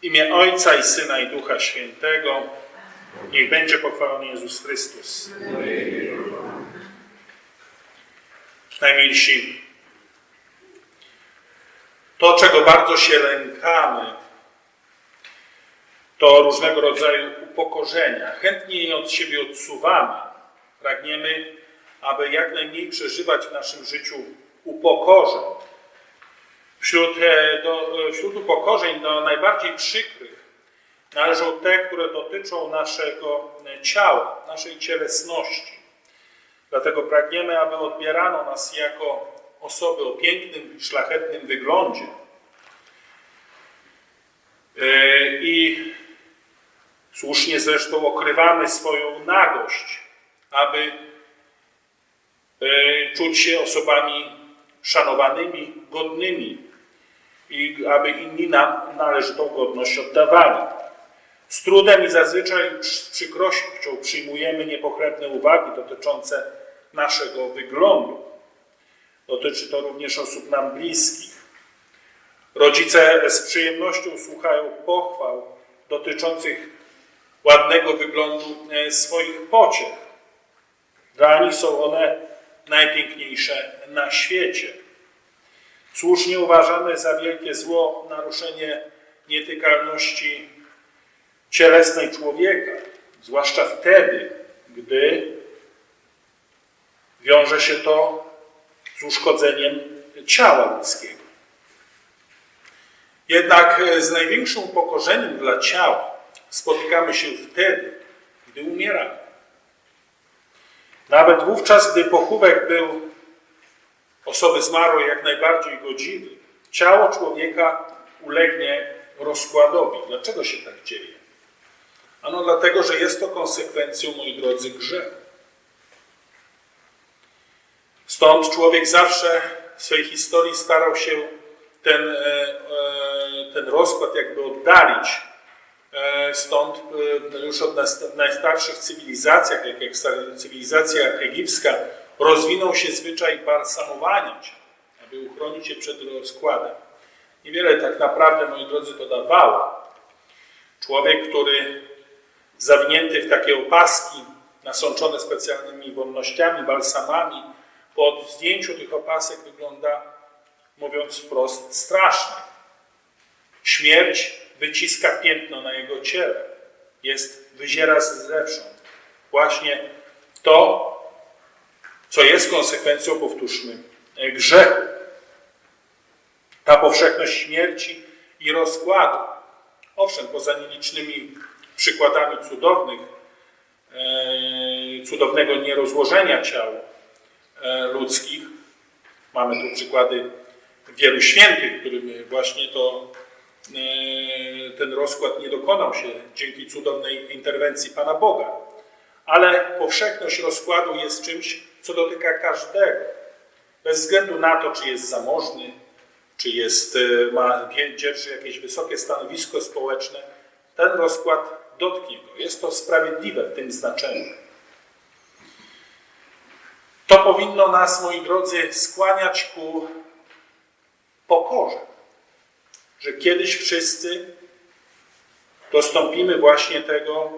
W imię Ojca i Syna i Ducha Świętego niech będzie pochwalony Jezus Chrystus. Najmilsi, to czego bardzo się lękamy, to różnego rodzaju upokorzenia. Chętnie je od siebie odsuwamy. Pragniemy, aby jak najmniej przeżywać w naszym życiu upokorzeń. Wśród, e, do, e, wśród upokorzeń do najbardziej przykrych należą te, które dotyczą naszego e, ciała, naszej cielesności. Dlatego pragniemy, aby odbierano nas jako osoby o pięknym, szlachetnym wyglądzie. I słusznie zresztą okrywamy swoją nagość, aby czuć się osobami szanowanymi, godnymi i aby inni nam należytą godność oddawali. Z trudem i zazwyczaj z przykrością przyjmujemy niepochlebne uwagi dotyczące naszego wyglądu. Dotyczy to również osób nam bliskich. Rodzice z przyjemnością słuchają pochwał dotyczących ładnego wyglądu e, swoich pociech. Dla nich są one najpiękniejsze na świecie. Słusznie uważamy za wielkie zło naruszenie nietykalności cielesnej człowieka, zwłaszcza wtedy, gdy wiąże się to z uszkodzeniem ciała ludzkiego. Jednak z największym upokorzeniem dla ciała spotykamy się wtedy, gdy umieramy. Nawet wówczas, gdy pochówek był osoby zmarłej jak najbardziej godziwy, ciało człowieka ulegnie rozkładowi. Dlaczego się tak dzieje? Ano dlatego, że jest to konsekwencją, moi drodzy, grzechu. Stąd człowiek zawsze w swojej historii starał się ten, e, e, ten rozkład jakby oddalić. E, Stąd już od najstarszych cywilizacjach, jak cywilizacja egipska, rozwinął się zwyczaj balsamowania ciała, aby uchronić je przed rozkładem. Niewiele tak naprawdę, moi drodzy, to dawało. Człowiek, który zawinięty w takie opaski, nasączone specjalnymi wonnościami, balsamami, po zdjęciu tych opasek wygląda, mówiąc wprost, strasznie. Śmierć wyciska piętno na jego ciele. Jest, wyziera zewsząd. Właśnie to, co jest konsekwencją, powtórzmy, grzechu. Ta powszechność śmierci i rozkładu. Owszem, poza nielicznymi przykładami cudownych, e, cudownego nierozłożenia ciał e, ludzkich, mamy tu przykłady wielu świętych, którym właśnie to e, ten rozkład nie dokonał się dzięki cudownej interwencji Pana Boga. Ale powszechność rozkładu jest czymś, co dotyka każdego. Bez względu na to, czy jest zamożny, czy jest, ma, dzierży jakieś wysokie stanowisko społeczne, ten rozkład dotknie go. Jest to sprawiedliwe w tym znaczeniu. To powinno nas, moi drodzy, skłaniać ku pokorze, że kiedyś wszyscy dostąpimy właśnie tego,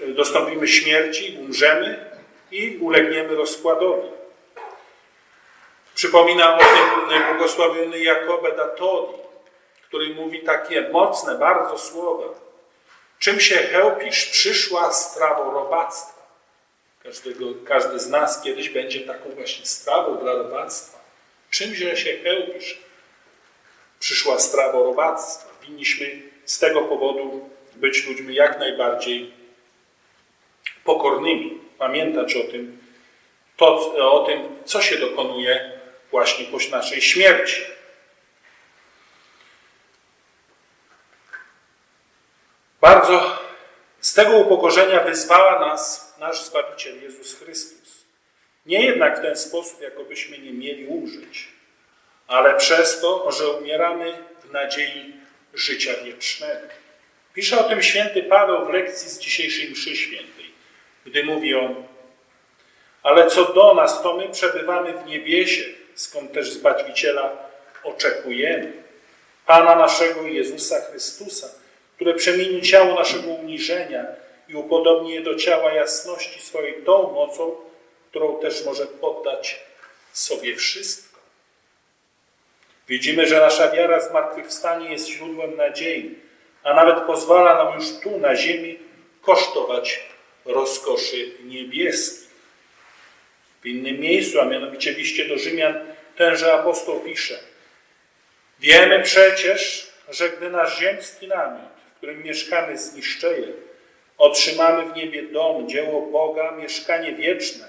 dostąpimy śmierci, umrzemy i ulegniemy rozkładowi. Przypomina o tym błogosławiony Jakobę Datodi, który mówi takie mocne bardzo słowa. Czym się chełpisz? Przyszła strawą robactwa. Każdego, każdy z nas kiedyś będzie taką właśnie strawą dla robactwa. Czym się chełpisz? Przyszła strawą robactwa. Winniśmy z tego powodu być ludźmi jak najbardziej pokornymi. Pamiętać o tym, to, o tym, co się dokonuje właśnie po naszej śmierci. Bardzo z tego upokorzenia wyzwała nas nasz Zbawiciel Jezus Chrystus. Nie jednak w ten sposób, jakobyśmy nie mieli umrzeć, ale przez to, że umieramy w nadziei życia wiecznego. Pisze o tym święty Paweł w lekcji z dzisiejszej mszy świętej, gdy mówi on, ale co do nas, to my przebywamy w niebiesie, skąd też Zbawiciela oczekujemy Pana naszego Jezusa Chrystusa, które przemieni ciało naszego uniżenia i upodobni je do ciała jasności swojej tą mocą, którą też może poddać sobie wszystko. Widzimy, że nasza wiara zmartwychwstanie jest źródłem nadziei, a nawet pozwala nam już tu na ziemi kosztować rozkoszy niebieskich. W innym miejscu, a mianowicie liście do Rzymian, tenże apostoł pisze Wiemy przecież, że gdy nasz ziemski namiot, w którym mieszkamy, zniszczeje, otrzymamy w niebie dom, dzieło Boga, mieszkanie wieczne,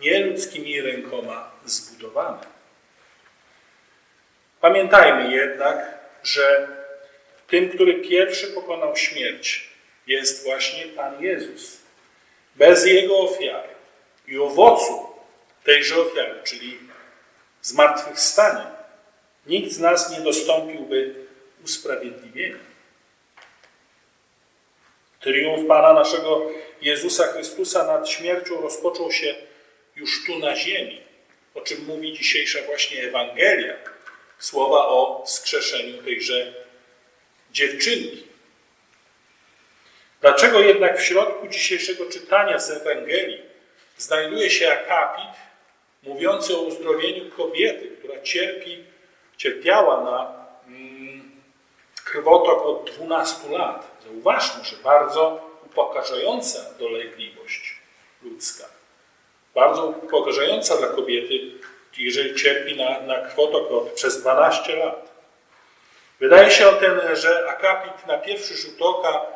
nie ludzkimi rękoma zbudowane. Pamiętajmy jednak, że tym, który pierwszy pokonał śmierć, jest właśnie Pan Jezus. Bez Jego ofiary i owocu tejże ofiary, czyli zmartwychwstania, nikt z nas nie dostąpiłby usprawiedliwienia. Triumf Pana naszego Jezusa Chrystusa nad śmiercią rozpoczął się już tu na ziemi, o czym mówi dzisiejsza właśnie Ewangelia, słowa o skrzeszeniu tejże dziewczynki. Dlaczego jednak w środku dzisiejszego czytania z Ewangelii znajduje się akapit mówiący o uzdrowieniu kobiety, która cierpi, cierpiała na mm, krwotok od 12 lat? Zauważmy, że bardzo upokarzająca dolegliwość ludzka. Bardzo upokarzająca dla kobiety, jeżeli cierpi na, na krwotok od, przez 12 lat. Wydaje się o tym, że akapit na pierwszy rzut oka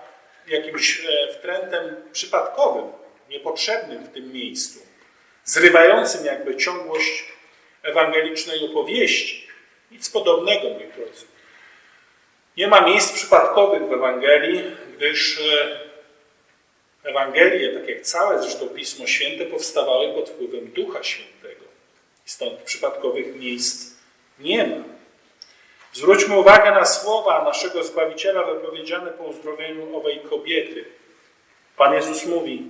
jakimś e, wtrętem przypadkowym, niepotrzebnym w tym miejscu, zrywającym jakby ciągłość ewangelicznej opowieści. Nic podobnego, moi drodzy. Nie ma miejsc przypadkowych w Ewangelii, gdyż e, Ewangelie, tak jak całe zresztą Pismo Święte, powstawały pod wpływem Ducha Świętego. Stąd przypadkowych miejsc nie ma. Zwróćmy uwagę na słowa naszego Zbawiciela wypowiedziane po uzdrowieniu owej kobiety. Pan Jezus mówi: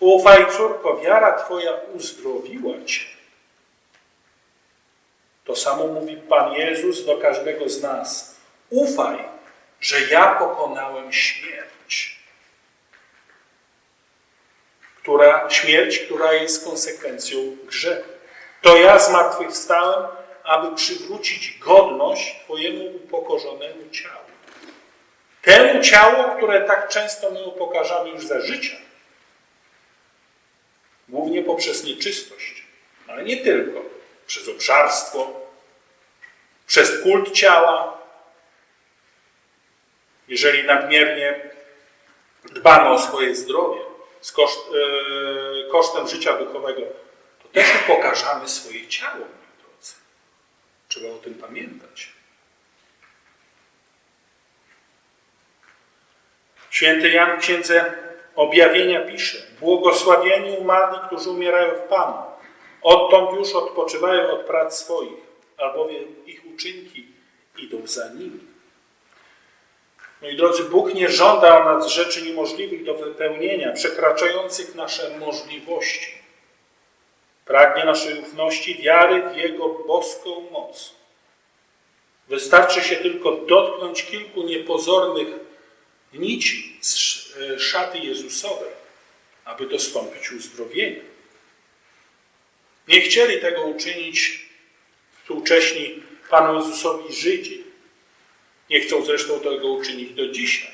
Ufaj, córko, wiara Twoja uzdrowiła Cię. To samo mówi Pan Jezus do każdego z nas. Ufaj, że ja pokonałem śmierć. Która, śmierć, która jest konsekwencją grzechu. To ja zmartwychwstałem, aby przywrócić godność Twojemu upokorzonemu ciału. Temu ciału, które tak często my upokarzamy już za życia. Głównie poprzez nieczystość, ale nie tylko. Przez obżarstwo, przez kult ciała. Jeżeli nadmiernie dbamy o swoje zdrowie z koszt, yy, kosztem życia duchowego, to też upokarzamy swoje ciało. Trzeba o tym pamiętać. Święty Jan w Księdze Objawienia pisze Błogosławieni umarli, którzy umierają w Panu. Odtąd już odpoczywają od prac swoich, albowiem ich uczynki idą za nimi. Moi drodzy, Bóg nie żąda od nas rzeczy niemożliwych do wypełnienia, przekraczających nasze możliwości. Pragnie naszej ufności, wiary w Jego boską moc. Wystarczy się tylko dotknąć kilku niepozornych nici z szaty Jezusowej, aby dostąpić uzdrowienia. Nie chcieli tego uczynić współcześni Panu Jezusowi Żydzi. Nie chcą zresztą tego uczynić do dzisiaj.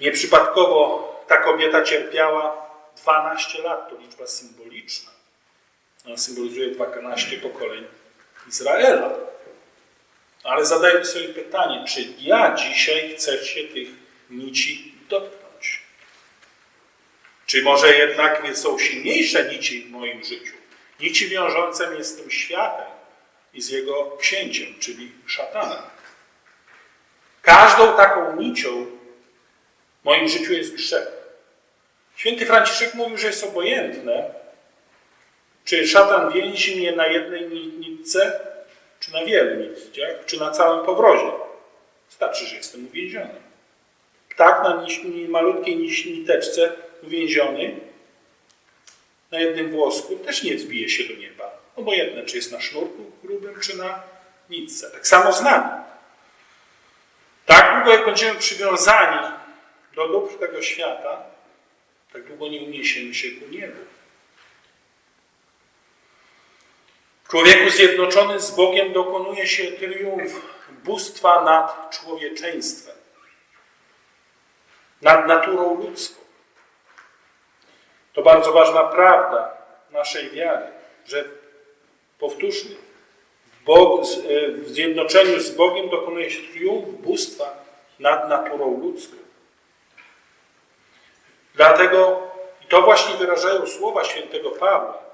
Nieprzypadkowo ta kobieta cierpiała 12 lat to liczba symboliczna. Ona symbolizuje 12 pokoleń Izraela. Ale zadajmy sobie pytanie, czy ja dzisiaj chcę się tych nici dotknąć? Czy może jednak są silniejsze nici w moim życiu? Nici wiążące mnie z tym światem i z jego księciem, czyli szatanem. Każdą taką nicią w moim życiu jest grzech. Święty Franciszek mówił, że jest obojętne, czy szatan więzi mnie na jednej nitce, czy na wielu nitciach, czy na całym powrozie. Starczy, że jestem uwięziony. Ptak na malutkiej niteczce uwięziony na jednym włosku też nie wzbije się do nieba. Obojętne, czy jest na sznurku grubym, czy na nitce. Tak samo z nami. Tak długo, jak będziemy przywiązani do dóbr tego świata, tak długo nie uniesiemy się ku niebu. Człowieku zjednoczony z Bogiem dokonuje się triumf bóstwa nad człowieczeństwem, nad naturą ludzką. To bardzo ważna prawda naszej wiary, że powtórzmy, w, Bog, w zjednoczeniu z Bogiem dokonuje się triumf bóstwa nad naturą ludzką. Dlatego, i to właśnie wyrażają słowa świętego Pawła,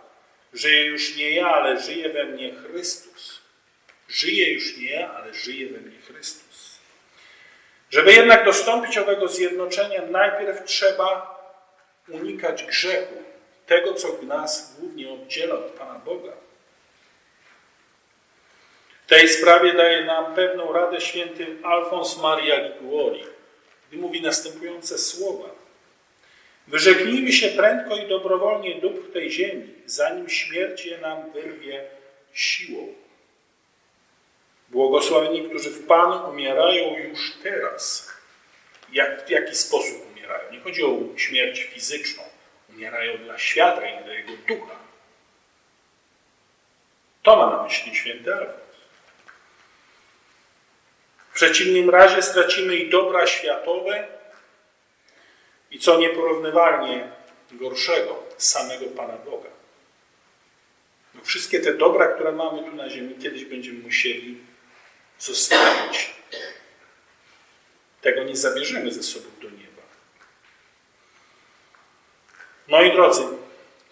Żyje już nie ja, ale żyje we mnie Chrystus. Żyje już nie ja, ale żyje we mnie Chrystus. Żeby jednak dostąpić owego zjednoczenia, najpierw trzeba unikać grzechu, tego, co nas głównie oddziela od Pana Boga. W tej sprawie daje nam pewną radę święty Alfons Maria Liguori, gdy mówi następujące słowa. Wyrzeknijmy się prędko i dobrowolnie dóbr tej ziemi, zanim śmierć je nam wyrwie siłą. Błogosławieni, którzy w Panu umierają już teraz. Jak, w jaki sposób umierają? Nie chodzi o śmierć fizyczną. Umierają dla świata i dla jego ducha. To ma na myśli święty Alfons. W przeciwnym razie stracimy i dobra światowe, i co nieporównywalnie gorszego, samego Pana Boga. No wszystkie te dobra, które mamy tu na ziemi, kiedyś będziemy musieli zostawić. Tego nie zabierzemy ze sobą do nieba. Moi drodzy,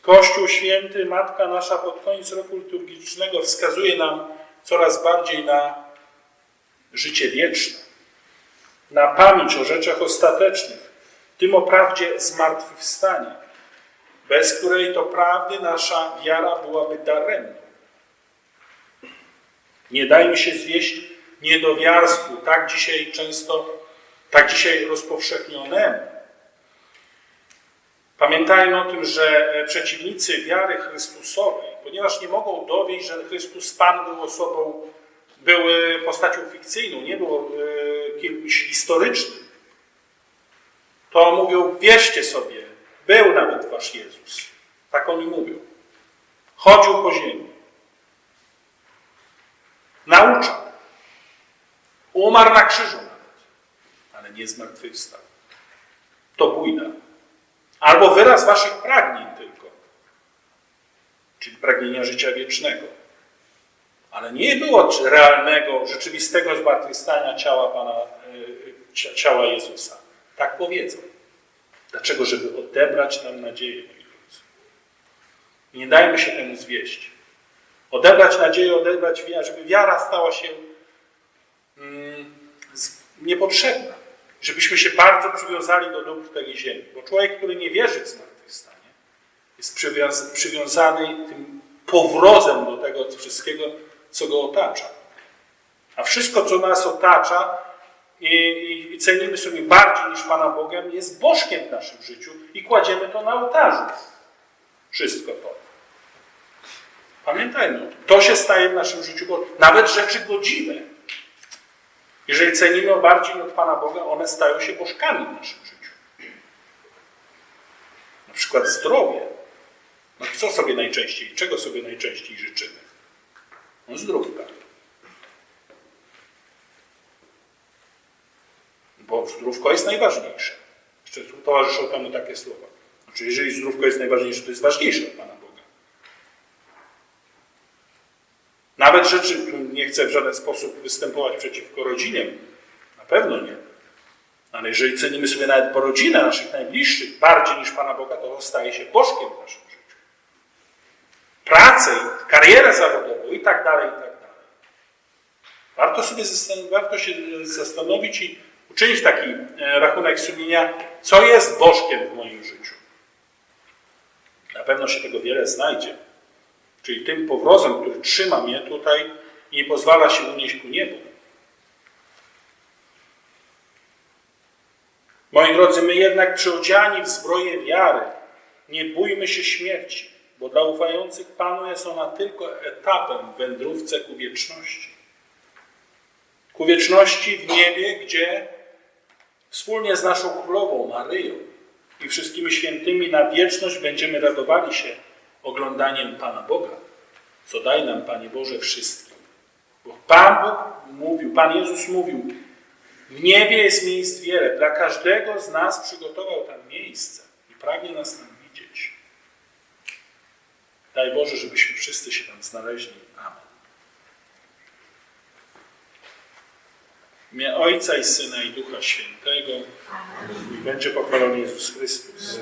Kościół Święty, Matka nasza pod koniec roku liturgicznego wskazuje nam coraz bardziej na życie wieczne, na pamięć o rzeczach ostatecznych, tym o prawdzie bez której to prawdy nasza wiara byłaby daremną. Nie dajmy się zwieść niedowiarstwu, tak dzisiaj często, tak dzisiaj rozpowszechnionemu. Pamiętajmy o tym, że przeciwnicy wiary Chrystusowej, ponieważ nie mogą dowieść, że Chrystus Pan był osobą, był postacią fikcyjną, nie był e, kimś historycznym, to mówią, wierzcie sobie, był nawet wasz Jezus. Tak oni mówią. Chodził po ziemi. Nauczał. Umarł na krzyżu nawet, ale nie zmartwychwstał. To bójda. Albo wyraz waszych pragnień tylko, czyli pragnienia życia wiecznego. Ale nie było realnego, rzeczywistego zmartwychwstania ciała Pana, ciała Jezusa. Tak powiedzą. Dlaczego? Żeby odebrać nam nadzieję, moi drodzy. Nie dajmy się temu zwieść. Odebrać nadzieję, odebrać wiarę, żeby wiara stała się mm, niepotrzebna. Żebyśmy się bardzo przywiązali do dóbr tej ziemi. Bo człowiek, który nie wierzy w zmartwychwstanie, jest przywiaz przywiązany tym powrozem do tego wszystkiego, co go otacza. A wszystko, co nas otacza, i, i cenimy sobie bardziej niż Pana Bogiem, jest bożkiem w naszym życiu i kładziemy to na ołtarzu. Wszystko to. Pamiętajmy, to się staje w naszym życiu, nawet rzeczy godziwe, jeżeli cenimy bardziej od Pana Boga, one stają się bożkami w naszym życiu. Na przykład zdrowie. No co sobie najczęściej, czego sobie najczęściej życzymy? No zdrówka. Bo zdrówko jest najważniejsze. Jeszcze towarzyszą temu takie słowa. Znaczy, jeżeli zdrówko jest najważniejsze, to jest ważniejsze od Pana Boga. Nawet rzeczy, nie chcę w żaden sposób występować przeciwko rodzinie, na pewno nie. Ale jeżeli cenimy sobie nawet rodzinę naszych najbliższych bardziej niż Pana Boga, to staje się bożkiem w naszym życiu. Pracę, karierę zawodową i tak dalej, i tak dalej. Warto sobie warto się zastanowić i uczynić taki e, rachunek sumienia, co jest bożkiem w moim życiu. Na pewno się tego wiele znajdzie. Czyli tym powrozem, który trzyma mnie tutaj i nie pozwala się unieść ku niebu. Moi drodzy, my jednak przyodziani w zbroję wiary, nie bójmy się śmierci. bo dla ufających Panu jest ona tylko etapem w wędrówce ku wieczności. Ku wieczności w niebie, gdzie wspólnie z naszą królową Maryją i wszystkimi świętymi na wieczność będziemy radowali się oglądaniem Pana Boga. Co daj nam, Panie Boże, wszystkim. Bo Pan Bóg mówił, Pan Jezus mówił, w niebie jest miejsc wiele. Dla każdego z nas przygotował tam miejsce i pragnie nas tam widzieć. Daj Boże, żebyśmy wszyscy się tam znaleźli. Amen. W imię Ojca i Syna i Ducha Świętego. I będzie pochwalony Jezus Chrystus.